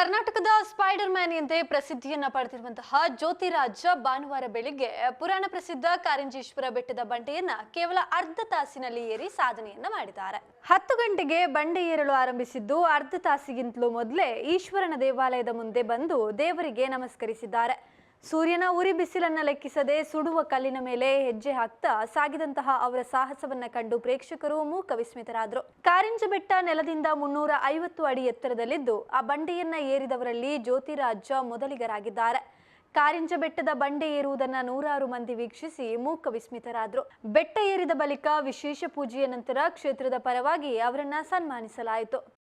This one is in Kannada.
ಕರ್ನಾಟಕದ ಸ್ಪೈಡರ್ ಮ್ಯಾನ್ ಎಂದೇ ಪ್ರಸಿದ್ಧಿಯನ್ನ ಪಡೆದಿರುವಂತಹ ಜ್ಯೋತಿರಾಜ ಭಾನುವಾರ ಬೆಳಿಗ್ಗೆ ಪುರಾಣ ಪ್ರಸಿದ್ಧ ಕಾರಂಜೇಶ್ವರ ಬೆಟ್ಟದ ಬಂಡೆಯನ್ನ ಕೇವಲ ಅರ್ಧ ತಾಸಿನಲ್ಲಿ ಏರಿ ಸಾಧನೆಯನ್ನ ಮಾಡಿದ್ದಾರೆ. ಹತ್ತು ಗಂಟೆಗೆ ಬಂಡೆ ಏರಲು ಆರಂಭಿಸಿದ್ದು ಅರ್ಧ ತಾಸಿಗಿಂತಲೂ ಮೊದಲೇ ಈಶ್ವರನ ದೇವಾಲಯದ ಮುಂದೆ ಬಂದು ದೇವರಿಗೆ ನಮಸ್ಕರಿಸಿದ್ದಾರೆ. ಸೂರ್ಯನ ಉರಿ ಬಿಸಿಲನ್ನ ಲೆಕ್ಕಿಸದೆ ಸುಡುವ ಕಲ್ಲಿನ ಮೇಲೆ ಹೆಜ್ಜೆ ಹಾಕ್ತಾ ಸಾಗಿದಂತಹ ಅವರ ಸಾಹಸವನ್ನ ಕಂಡು ಪ್ರೇಕ್ಷಕರು ಮೂಕ ವಿಸ್ಮಿತರಾದರು ಕಾರಿಂಜ ಬೆಟ್ಟ ನೆಲದಿಂದ ಮುನ್ನೂರ ಐವತ್ತು ಅಡಿ ಎತ್ತರದಲ್ಲಿದ್ದು, ಆ ಬಂಡೆಯನ್ನ ಏರಿದವರಲ್ಲಿ ಜ್ಯೋತಿರಾಜ ಮೊದಲಿಗರಾಗಿದ್ದಾರೆ. ಕಾರಿಂಜ ಬೆಟ್ಟದ ಬಂಡೆ ಏರುವುದನ್ನ ನೂರಾರು ಮಂದಿ ವೀಕ್ಷಿಸಿ ಮೂಕ ವಿಸ್ಮಿತರಾದರು ಬೆಟ್ಟ ಏರಿದ ಬಳಿಕ ವಿಶೇಷ ಪೂಜೆಯ ನಂತರ ಕ್ಷೇತ್ರದ ಪರವಾಗಿ ಅವರನ್ನ ಸನ್ಮಾನಿಸಲಾಯಿತು.